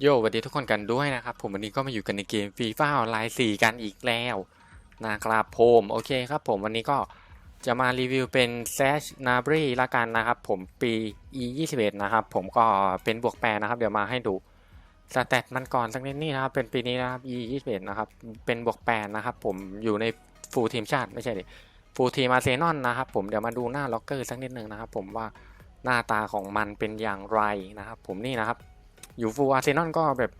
โยสวัสดีทุกคนกันด้วยนะครับ ผมวันนี้ก็มาอยู่กันในเกมฟีฟ่าออนไลน์4กันอีกแล้วนะครับผมโอเคครับผมวันนี้ก็จะมารีวิวเป็น Sash n a b r y ละกันนะครับ ผมปี e 2 1 นะครับผมก็เป็นบวกแปดนะครับ เดี๋ยวมาให้ดูสแตทมันก่อนสักนิดนี่นะครับ เป็นปีนี้นะครับ e 2 1 นะครับ เป็นบวกแปดนะครับผมอยู่ในฟูลทีมชาติไม่ใช่ดิฟูลทีมอาร์เซนอลนะครับผมเดี๋ยวมาดูหน้าล็อกเกอร์สักนิดหนึ่งนะครับ ผมว่าหน้าตาของมันเป็นอย่างไรนะครับ ผมนี่นะครับ อยู่ฟูอาร์เซนอลก็แบบ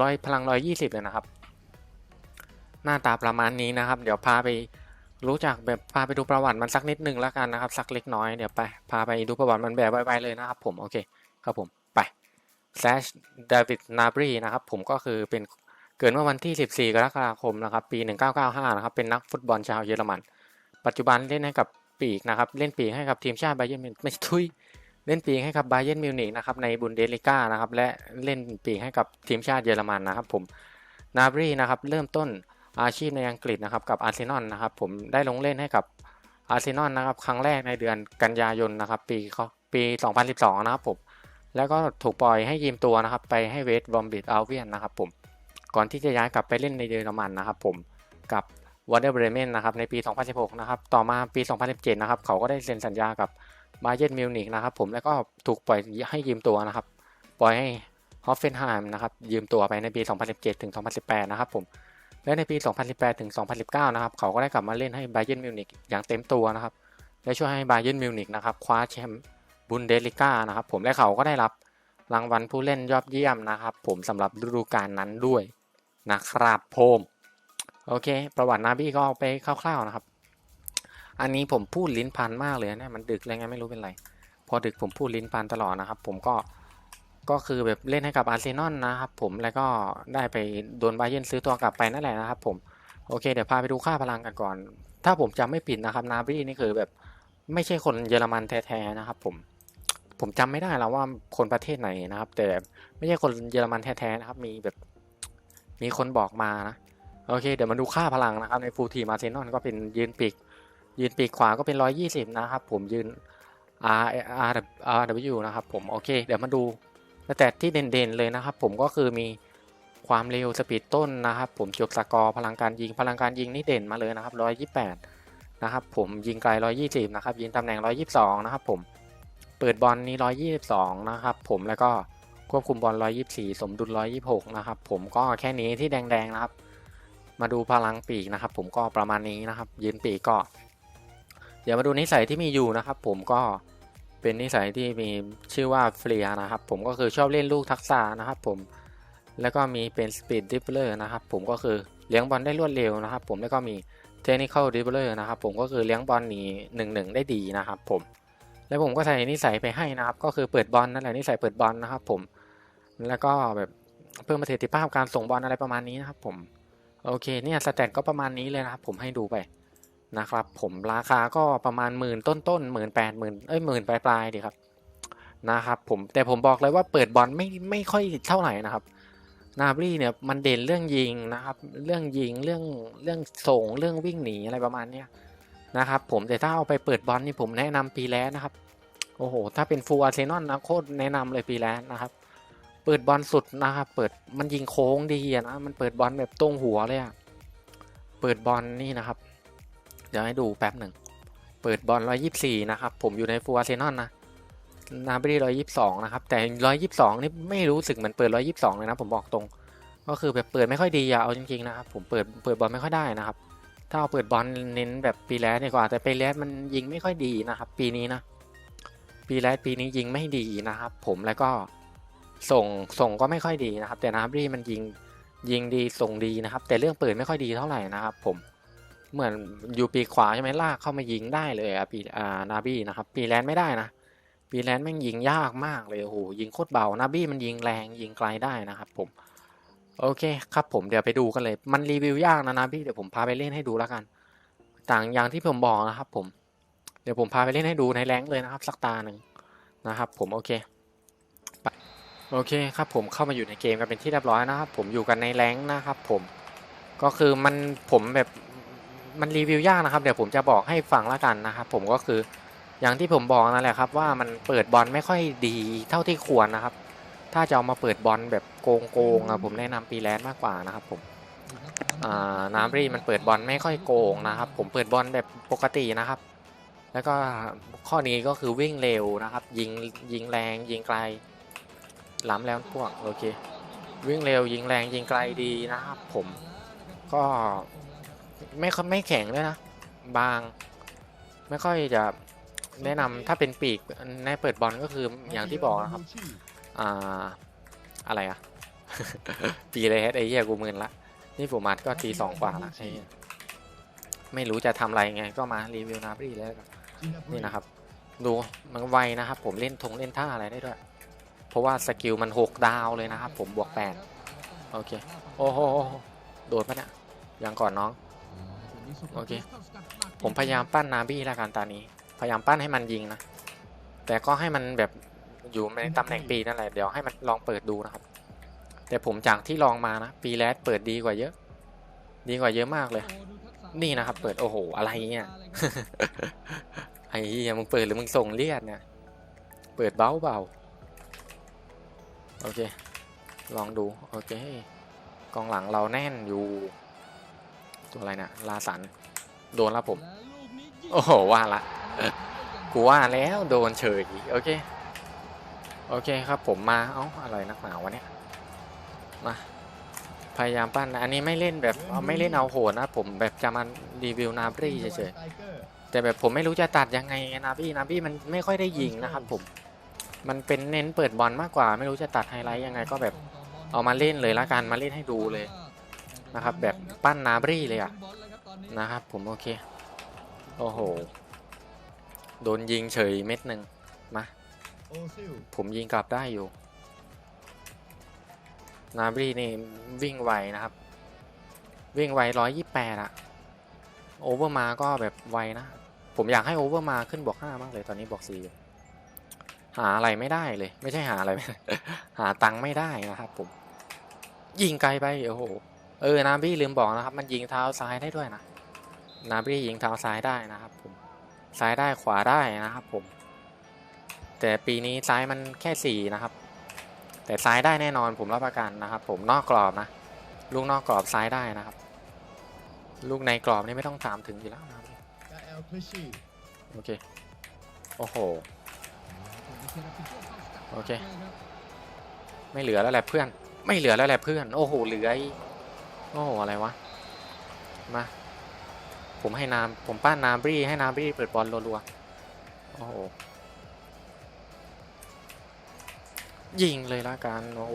ร้อยพลังร้อยยี่สิบเลยนะครับ หน้าตาประมาณนี้นะครับ เดี๋ยวพาไปรู้จักแบบพาไปดูประวัติมันสักนิดหนึ่งแล้วกันนะครับ สักเล็กน้อยเดี๋ยวไปพาไปดูประวัติมันแบบไวๆเลยนะครับผมโอเคครับผมไป Slash David Nabry นะครับผมก็คือเป็นเกิดเมื่อวันที่ 14 กรกฎาคมนะครับปี 1995 นะครับเป็นนักฟุตบอลชาวเยอรมัน ปัจจุบันเล่นให้กับปีกนะครับเล่นปีกให้กับทีมชาติไบเยร์นไม่ทุย เล่นปีกให้กับบาเย r n m มิวนิกนะครับในบุนเดสลิก้านะครับและเล่นปีกให้กับทีมชาติเยอรมันนะครับผมนาบรีนะครับเริ่มต้นอาชีพในอังกฤษนะครับกับอาร์เซนอลนะครับผมได้ลงเล่นให้กับอาร์เซนอลนะครับครั้งแรกในเดือนกันยายนนะครับปีเขาปี 2012 นะครับผมแล้วก็ถูกปล่อยให้ยืมตัวนะครับไปให้เวสต์บอมบิดอัลเวียนนะครับผมก่อนที่จะย้ายกลับไปเล่นในเยอรมันนะครับผมกับวอเตอร์เบรเมนนะครับในปี 2016 นะครับต่อมาปี 2017 นะครับเขาก็ได้เซ็นสัญญากับ บาเย r n m มิวนิกนะครับผมแล้วก็ถูกปล่อยให้ยืมตัวนะครับ ปล่อยให้ฮอฟเฟนไฮม์นะครับยืมตัวไปในปี 2017 ถึง 2018 นะครับผมและในปี 2018 ถึง 2019 นะครับ เขาก็ได้กลับมาเล่นให้บาเย r n m มิวนิกอย่างเต็มตัวนะครับและช่วยให้บาเย r n m มิวนิกนะครับคว้าแชมป์บุนเดสลิก้านะครับผมและเขาก็ได้รับรางวัลผู้เล่นยอดเยี่ยมนะครับ ผมสำหรับฤดูกาลนั้นด้วยนะครับผมโอเค ประวัตินาบี้ก็ไปคร่าวๆนะครับ อันนี้ผมพูดลิ้นพันมากเลยนะมันดึกอะไรไงไม่รู้เป็นไร พอดึกผมพูดลิ้นพันตลอดนะครับ ผมก็ก็คือแบบเล่นให้กับอาร์เซนอลนะครับผมแล้วก็ได้ไปโดนบาเยนซื้อตัวกลับไปนั่นแหละนะครับผมโอเคเดี๋ยวพาไปดูค่าพลังกันก่อน ถ้าผมจำไม่ผิดนะครับนาบรีนี่คือแบบไม่ใช่คนเยอรมันแท้ๆนะครับ ผมผมจำไม่ได้แล้วว่าคนประเทศไหนนะครับ แต่ไม่ใช่คนเยอรมันแท้ๆนะครับ มีแบบมีคนบอกมานะโอเค เดี๋ยวมาดูค่าพลังนะครับในฟูลทีมอาร์เซนอลก็เป็นยืนปีก ยืนปีกขวาก็เป็น 120 นะครับ ผมยืน R R R W นะครับ ผมโอเคเดี๋ยวมาดูแต่ที่เด่นๆเลยนะครับ ผมก็คือมีความเร็วสปีดต้นนะครับ ผมจบสกอร์พลังการยิงพลังการยิงนี่เด่นมาเลยนะครับ 128 นะครับ ผมยิงไกล 120 นะครับ ยิงตำแหน่ง 122 นะครับ ผมเปิดบอลนี้ 122 นะครับ ผมแล้วก็ควบคุมบอล 124 สมดุล 126 นะครับ ผมก็แค่นี้ที่แดงๆนะครับ มาดูพลังปีกนะครับ ผมก็ประมาณนี้นะครับ ยืนปีกก็ ดี๋ยวมาดูนิสัยที่มีอยู่นะครับ ผมก็เป็นนิสัยที่มีชื่อว่าเฟลียนะครับ ผมก็คือชอบเล่นลูกทักษะนะครับผมแล้วก็มีเป็นสปีดดิฟเลอร์นะครับผมก็คือเลี้ยงบอลได้รวดเร็วนะครับ ผมแล้วก็มีเทคนิคอลดิฟเลอร์นะครับ ผมก็คือเลี้ยงบอลหนีหนึ่งหนึ่งได้ดีนะครับ ผมแล้วผมก็ใส่นิสัยไปให้นะครับ ก็คือเปิดบอลนั่นแหละนิสัยเปิดบอลนะครับ ผมแล้วก็แบบเพิ่มประสิทธิภาพการส่งบอลอะไรประมาณนี้นะครับ ผมโอเคเนี่ยสแตทก็ประมาณนี้เลยนะครับ ผมให้ดูไป นะครับ ผมราคาก็ประมาณหมื่นต้นต้นหมื่นแปดหมื่นเอ้ยหมื่นปลายปลายดีครับนะครับผมแต่ผมบอกเลยว่าเปิดบอลไม่ไม่ค่อยเท่าไหร่นะครับ นาบรีเนี่ยมันเด่นเรื่องยิงนะครับ เรื่องยิงเรื่องเรื่องส่งเรื่องวิ่งหนีอะไรประมาณเนี้ยนะครับ ผมแต่ถ้าเอาไปเปิดบอลนี่ผมแนะนำปีแล้วนะครับโอ้โห ถ้าเป็นฟูลอาร์เซนอลนะโคตรแนะนำเลยปีแล้วนะครับ เปิดบอลสุดนะครับ เปิดมันยิงโค้งดีนะ มันเปิดบอลแบบตรงหัวเลยอะเปิดบอลนี่นะครับ เดี๋ยวให้ดูแป๊บหนึ่ง เปิดบอล124 นะครับ ผมอยู่ในฟูอาเซนอลนะ นาบรี122 นะครับ แต่ 122 นี่ไม่รู้สึกเหมือนเปิด 122 เลยนะ ผมบอกตรง ก็คือแบบเปิดไม่ค่อยดีอะเอาจริงๆนะครับ ผมเปิดเปิดบอลไม่ค่อยได้นะครับ ถ้าเอาเปิดบอลเน้นแบบปีแรกดีกว่า แต่ปีแรกมันยิงไม่ค่อยดีนะครับ ปีนี้นะ ปีแรกปีนี้ยิงไม่ดีนะครับ ผมแล้วก็ส่งส่งก็ไม่ค่อยดีนะครับ แต่นาบรีมันยิงยิงดีส่งดีนะครับ แต่เรื่องเปิดไม่ค่อยดีเท่าไหร่นะครับ ผม เหมือนอยู่ปีขวาใช่ไหมลากเข้ามายิงได้เลยอะปีอ่านาบี้นะครับ ปีแลนไม่ได้นะ ปีแลนแม่งยิงยากมากเลยโอ้โหยิงโคตรเบานาบี้มันยิงแรงยิงไกลได้นะครับผมโอเคครับผมเดี๋ยวไปดูกันเลย มันรีวิวยากนะนาบี้เดี๋ยวผมพาไปเล่นให้ดูแล้วกัน ต่างอย่างที่ผมบอกนะครับ ผม เดี๋ยวผมพาไปเล่นให้ดูในแรงเลยนะครับ สักตาหนึ่งนะครับ ผมโอเคโอเคครับผมเข้ามาอยู่ในเกมกันเป็นที่เรียบร้อยนะครับ ผมอยู่กันในแรงนะครับ ผมก็คือมันผมแบบ มันรีวิวยากนะครับ เดี๋ยวผมจะบอกให้ฟังแล้วกันนะครับ ผมก็คืออย่างที่ผมบอกนั่นแหละครับ ว่ามันเปิดบอลไม่ค่อยดีเท่าที่ควรนะครับ ถ้าจะเอามาเปิดบอลแบบโกงๆอะผมแนะนำปีแลนด์มากกว่านะครับ ผมอ่าน้ำรีมันเปิดบอลไม่ค่อยโกงนะครับ ผมเปิดบอลแบบปกตินะครับ แล้วก็ข้อนี้ก็คือวิ่งเร็วนะครับ ยิงยิงแรงยิงไกลล้ำแล้วพวกโอเค วิ่งเร็วยิงแรงยิงไกลดีนะครับ ผมก็ ไม่ค่อยไม่แข็งด้วยนะ บาง ไม่ค่อยจะแนะนำถ้าเป็นปีกในเปิดบอลก็คืออย่างที่บอกนะครับ อ่า อะไรอะปีเลยไอ้เหี้ยกูมึนละ นี่ผมมัดก็ทีสองกว่าละไอ้เหี้ยไม่รู้จะทำอะไรไง ก็มารีวิวนาบรีแล้วกันนี่นะครับ ดูมันไวนะครับ ผมเล่นทงเล่นท่าอะไรได้ด้วย เพราะว่าสกิลมันหกดาวเลยนะครับ ผมบวกแปดโอเค โอ้โหโดดปะเนี่ยยังก่อนน้อง โอเค ผมพยายามปั้นนาบี้แล้วกันตอนนี้ พยายามปั้นให้มันยิงนะ แต่ก็ให้มันแบบอยู่ในตำแหน่งปีนั่นแหละ เดี๋ยวให้มันลองเปิดดูนะครับ แต่ผมจากที่ลองมานะ ปีแรกเปิดดีกว่าเยอะ ดีกว่าเยอะมากเลย นี่นะครับ เปิดโอ้โห อะไรเนี่ย ไอ้เหี้ยมึงเปิดหรือมึงส่งเลียดเนี่ย เปิดเบ้าเบาโอเค ลองดู โอเค กองหลังเราแน่นอยู่ ตัวอะไรนะลาสันโดนล้วผม โอ้โห ว่าละกูว่าแล้วโดนเฉยโอเค โอเคครับผมมา เอ้า อะไรนักหนาวะเนี่ย มา พยายามปั้น อันนี้ไม่เล่นแบบไม่เล่นเอาโหดนะ ผมแบบจะมารีวิวนาบรีเฉยๆ แต่แบบผมไม่รู้จะตัดยังไงนาบี้นาบี้มันไม่ค่อยได้ยิงนะครับผม มันเป็นเน้นเปิดบอลมากกว่า ไม่รู้จะตัดไฮไลท์ยังไงก็แบบเอามาเล่นเลยละกัน มาเล่นให้ดูเลย นะครับ แบบปั้นนาบรี่เลยอะนะครับ ผมโอเค โอ้โห โดนยิงเฉยเม็ดหนึ่งมา ผมยิงกลับได้อยู่ นาบรี่นี่วิ่งไวนะครับ วิ่งไวร้อยยี่แปดอะโอเวอร์มาก็แบบไวนะ ผมอยากให้โอเวอร์มาขึ้นบวกห้ามากเลยตอนนี้บวกสี่หาอะไรไม่ได้เลย ไม่ใช่หาอะไรไหาตังค์ไม่ได้นะครับผม ยิงไกลไปโอ้โห เออนาบี้ลืมบอกนะครับ มันยิงเท้าซ้ายได้ด้วยนะนาบี้ยิงเท้าซ้ายได้นะครับ ผมซ้ายได้ขวาได้นะครับ ผม แต่ปีนี้ซ้ายมันแค่สี่นะครับ แต่ซ้ายได้แน่นอนผมรับประกันนะครับ ผมนอกกรอบนะลูกนอกกรอบซ้ายได้นะครับ ลูกในกรอบนี่ไม่ต้องตามถึงอยู่แล้วนะครับโอเคโอ้โหโอเค ไม่เหลือแล้วแหละเพื่อน ไม่เหลือแล้วแหละเพื่อน โอ้โห เหลือ โอ้โหอะไรวะ มา ผมให้น้ำผมป้านน้ำบรีให้น้ำบรีเปิดบอลรัวๆ โอ้โห ยิงเลยละกัน โอ้โห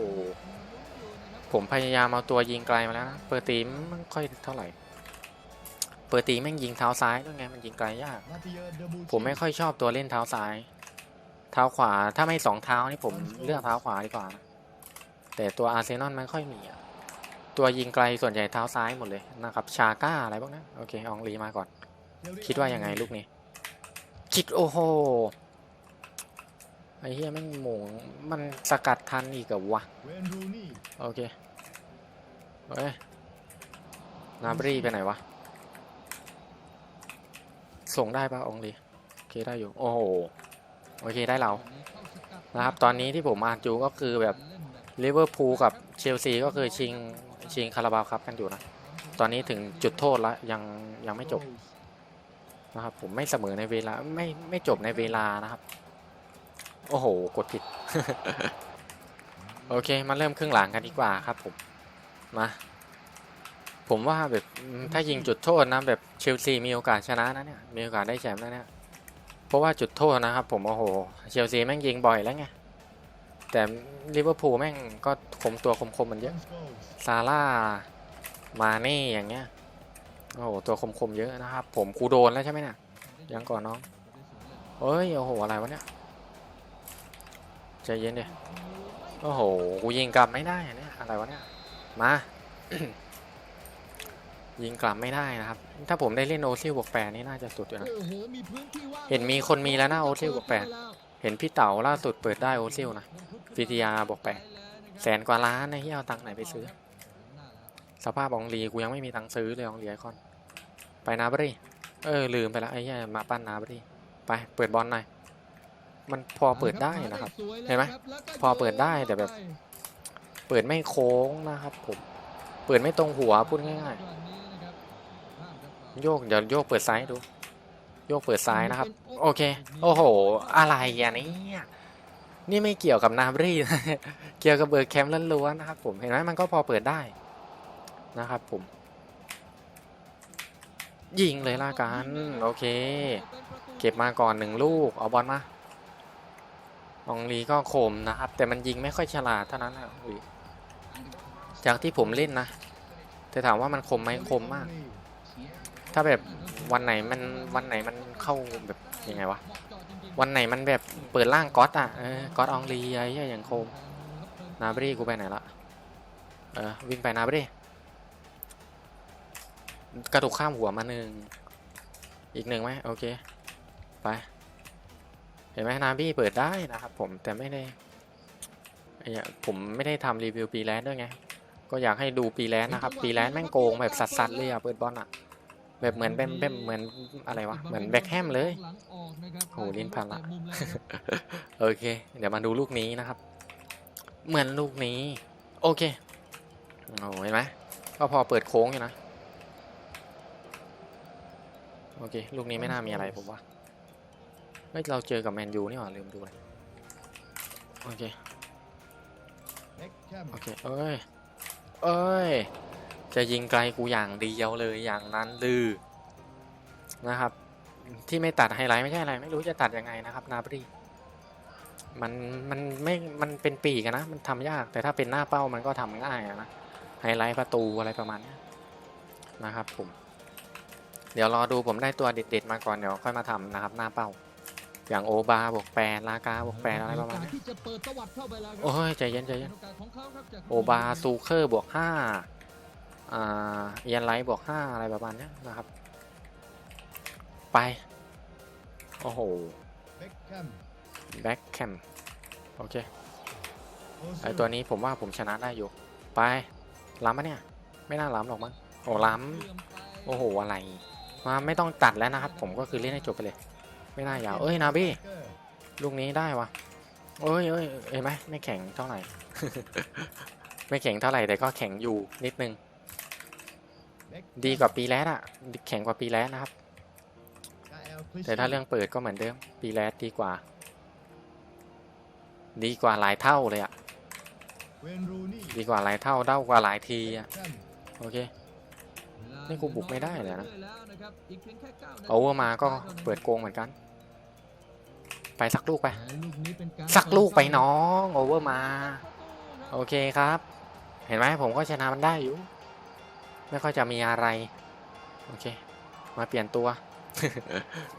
ผมพยายามเอาตัวยิงไกลมาแล้วนะ เปิดตีมไม่ค่อยเท่าไหร่ เปิดตีแม่งยิงเท้าซ้ายด้วยไงมันยิงไกลยาก ผมไม่ค่อยชอบตัวเล่นเท้าซ้าย เท้าขวาถ้าไม่สองเท้านี่ผมเลือกเท้าขวาดีกว่านะแต่ตัวอาร์เซนอลไม่ค่อยมีอะ ตัวยิงไกลส่วนใหญ่เท้าซ้ายหมดเลยนะครับชาก้าอะไรพวกนั้นโอเคอองลีมาก่อน คิดว่ายังไงลูกนี้คิดโอ้โหไอ้เหี้ยแม่งหมงมันสกัดทันอีกกับวะโอเคเฮ้ยนาบรีไปไหนวะส่งได้ปะองลีโอเคได้อยู่โอ้โหโอเคได้เรานะครับ ตอนนี้ที่ผมอ่านอยู่ก็คือแบบลิเวอร์พูลกับเชลซีก็คือชิง ชิงคาราบาวครับกันอยู่นะ ตอนนี้ถึงจุดโทษแล้วยังยังไม่จบนะครับผมไม่เสมอในเวลาไม่ไม่จบในเวลานะครับ โอ้โห กดผิด โอเค มาเริ่มครึ่งหลังกันดีกว่าครับผมมาผมว่าแบบอืมถ้ายิงจุดโทษนะแบบเชลซีมีโอกาสชนะนะเนี่ยมีโอกาสได้แชมป์นะเนี่ยเพราะว่าจุดโทษนะครับผมโอ้โหเชลซีแม่งยิงบ่อยแล้วไง แต่ลิเวอร์พูลแม่งก็คมตัวคมๆมันเยอะซาร่ามาเน่อย่างเงี้ยโอ้โหตัวคมๆเยอะนะครับ ผมกูโดนแล้วใช่ไหมเนี่ยยังก่อนน้องเฮ้ยโอ้โหอะไรวะเนี่ยใจเย็นดิโอ้โหกูยิงกลับไม่ได้อะเนี่ยอะไรวะเนี่ยมายิงกลับไม่ได้นะครับ ถ้าผมได้เล่นโอซิลบวกแปดนี่น่าจะสุดอยู่นะเห็นมีคนมีแล้วนะโอซิลบวกแปด เห็นพี่เต๋าล่าสุดเปิดได้โอซิลนะฟิติยาบวกแปดแสนกว่าล้านนะที่เอาตังค์ไหนไปซื้อ สภาพองลีกูยังไม่มีตังค์ซื้อเลยองลีไอคอน ไปนาบรีเออลืมไปละไอ้เหี้ยมาปั้นนาบรีไปเปิดบอลหน่อยมันพอเปิดได้นะครับ เห็นไหมพอเปิดได้แต่แบบ เปิดไม่โค้งนะครับผม เปิดไม่ตรงหัวพูดง่ายๆ โยกเดี๋ยวโยกเปิดซ้ายดู โยกเปิดซ้ายนะครับ โอเค โอ้โห อะไรอะเนี่ยนี่ไม่เกี่ยวกับนาบรีนะเกี่ยวกับเบิร์ดแคมป์ล้วนๆนะครับ ผมเห็นไหมมันก็พอเปิดได้นะครับ ผม ยิงเลยละกันโอเค เก็บมาก่อนหนึ่งลูก เอาบอลมาอองลีก็คมนะครับ แต่มันยิงไม่ค่อยฉลาดเท่านั้นแหละอุ้ยจากที่ผมเล่นนะแต่ถามว่ามันคมไหมคมมาก ถ้าแบบ วันไหนมันวันไหนมันเข้าแบบยังไงวะ วันไหนมันแบบเปิดล่างก๊อตอะเออก๊อตอองลีไอ้อย่างโคมนาบรีกูไปไหนละเออวิ่งไปนาบรีกระตุกข้ามหัวมาหนึ่งอีกหนึ่งไหมโอเคไปเห็นไหมนาบี้เปิดได้นะครับผมแต่ไม่ได้ไอ้เหี้ยผมไม่ได้ทำรีวิวปีแลนด์ด้วยไงก็อยากให้ดูปีแลนด์นะครับปีแลนด์แม่งโกงแบบสัสๆเลยอะเปิดบอลอะ แบบเหมือนแบบแบบเหมือนอะไรวะ เหมือนแบ็คแฮมเลยโหลิ้นพันละโอเค เดี๋ยวมาดูลูกนี้นะครับ เหมือนลูกนี้ โอเคโอ้เห็นไหมก็พอเปิดโค้งอยู่นะ โอเค ลูกนี้ไม่น่ามีอะไรผมว่าเฮ้ยเราเจอกับแมนยูนี่หว่าลืมดูเลยโอเค โอเค เอ้ย เอ้ย จะยิงไกลกูอย่างเดียวเลยอย่างนั้นลือนะครับ ที่ไม่ตัดไฮไลท์ไม่ใช่อะไร ไม่รู้จะตัดยังไงนะครับนาบรีมันมันไม่มันเป็นปีกันนะ มันทำยาก แต่ถ้าเป็นหน้าเป้ามันก็ทำง่ายอะนะไฮไลท์ประตูอะไรประมาณเนี้ยนะครับผม เดี๋ยวรอดูผมได้ตัวเด็ดๆมาก่อนเดี๋ยวค่อยมาทำนะครับ หน้าเป้า อย่างโอบาบวกแปดลากาบวกแปดอะไรประมาณเนี้ยที่จะเปิดตวัดเข้าไปแล้วครับโอ้ยใจเย็นใจเย็นโอกาสของเขาครับจากโอบาซูเคอร์บวกห้าอ่าเอี ยนไลท์บวกห้าอะไรประมาณเนี้ยนะครับ ไป โอ้โหเบ็คแคมแบ็คแคมโอเคไอตัวนี้ผมว่าผมชนะได้อยู่ ไปล้ำปะเนี่ย ไม่น่าล้ำหรอกมั้งโอ้ล้ำโอ้โหอะไรมาไม่ต้องตัดแล้วนะครับ ผมก็คือเล่นให้จบไปเลย ไม่น่ายาวเอ้ยนาบี้ลูกนี้ได้วะเอ้ยเอ้ยเห็นไหมไม่แข็งเท่าไหร่ ไม่แข็งเท่าไหร่แต่ก็แข็งอยู่นิดนึง ดีกว่าปีแรกอะแข็งกว่าปีแรกนะครับ แต่ถ้าเรื่องเปิดก็เหมือนเดิม ปีแรกดีกว่า ดีกว่าหลายเท่าเลยอะเวนรูนี่ดีกว่าหลายเท่าเด้ากว่าหลายทีอะแคมโอเคนี่กูบุกไม่ได้เลยนะแล้วนะครับอีกเพียงแค่ก้านาทีโอเวอร์มาก็เปิดโกงเหมือนกัน ไปสักลูกไปและลูกนี้เป็นารสักลูกไปน้องโอเวอร์มา โอเคครับ เห็นไหมผมก็ชนะมันได้อยู่ ไม่ค่อยจะมีอะไร โอเค มาเปลี่ยนตัว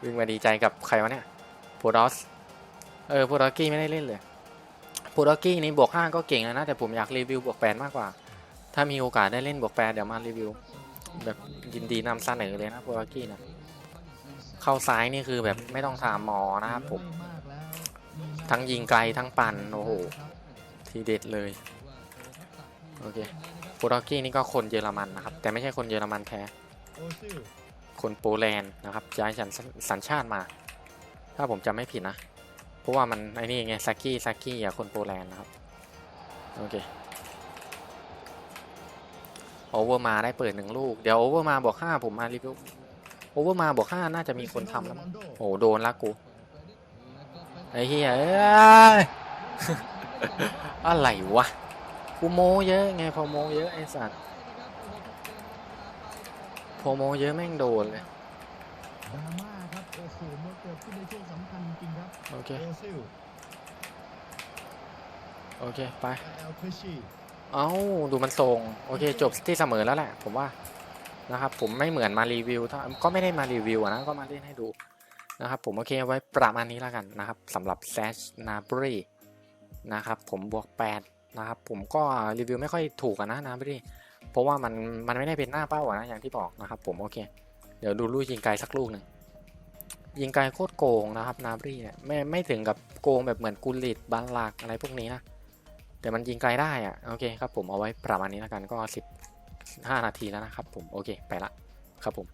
วิ่งมาดีใจกับใครวะเนี่ยโพดอส เออโพดอกี้ไม่ได้เล่นเลยโพดอกี้นี่บวกห้าก็เก่งแล้วนะ แต่ผมอยากรีวิวบวกแปดมากกว่า ถ้ามีโอกาสได้เล่นบวกแปดเดี๋ยวมารีวิว แบบยินดีนำเสนอเลยนะโพดอกี้นะเข้าซ้ายนี่คือแบบไม่ต้องถามหมอนะครับผม ทั้งยิงไกลทั้งปั่นโอ้โหทีเด็ดเลย โอเค โปรตุกี้นี่ก็คนเยอรมันนะครับ แต่ไม่ใช่คนเยอรมันแท้ คนโปแลนด์นะครับย้ายสัญสัญชาติมา ถ้าผมจำไม่ผิดนะ เพราะว่ามันไอ้นี่ไงซากี้ซากี้อะคนโปแลนด์นะครับ โอเคโอเวอร์มาได้เปิดหนึ่งลูก เดี๋ยวโอเวอร์มาบอกห้าผมมารีวิวโอเวอร์มาบอกห้าน่าจะมีคนทำแล้วมั้งโอ้โหโดนละกูไอ้เหี้ยอะไรวะ กูโมเยอะไงพอโมเยอะไอ้สัตว์พอโมเยอะแม่งโดนเลยดราม่าครับโอ้โหมันเกิดขึ้นในช่วงสำคัญจริงๆครับโอเคโอซิลโอเคไปเอลคริชีเอ้าดูมันส่งโอเคจบที่เสมอแล้วแหละ ผมว่านะครับผมไม่เหมือนมารีวิวถ้าก็ไม่ได้มารีวิวอะนะก็มาเล่นให้ดูนะครับผมโอเคไว้ประมาณนี้แล้วกันนะครับสำหรับ Slash n a b r y นะครับผมบวก 8 นะครับผมก็รีวิวไม่ค่อยถูกอะนะ n a b r y เพราะว่ามันมันไม่ได้เป็นหน้าเป้าอะนะอย่างที่บอกนะครับ ผมโอเค เดี๋ยวดูลูกยิงไกลสักลูกหนึ่งยิงไกลโคตรโกงนะครับนาบรีเนี่ยไม่ไม่ถึงกับโกงแบบเหมือนกุลิตบัลลักอะไรพวกนี้นะแต่มันยิงไกลได้อะโอเคครับผมเอาไว้ประมาณนี้แล้วกันก็ 15 นาทีแล้วนะครับผมโอเคไปละครับผม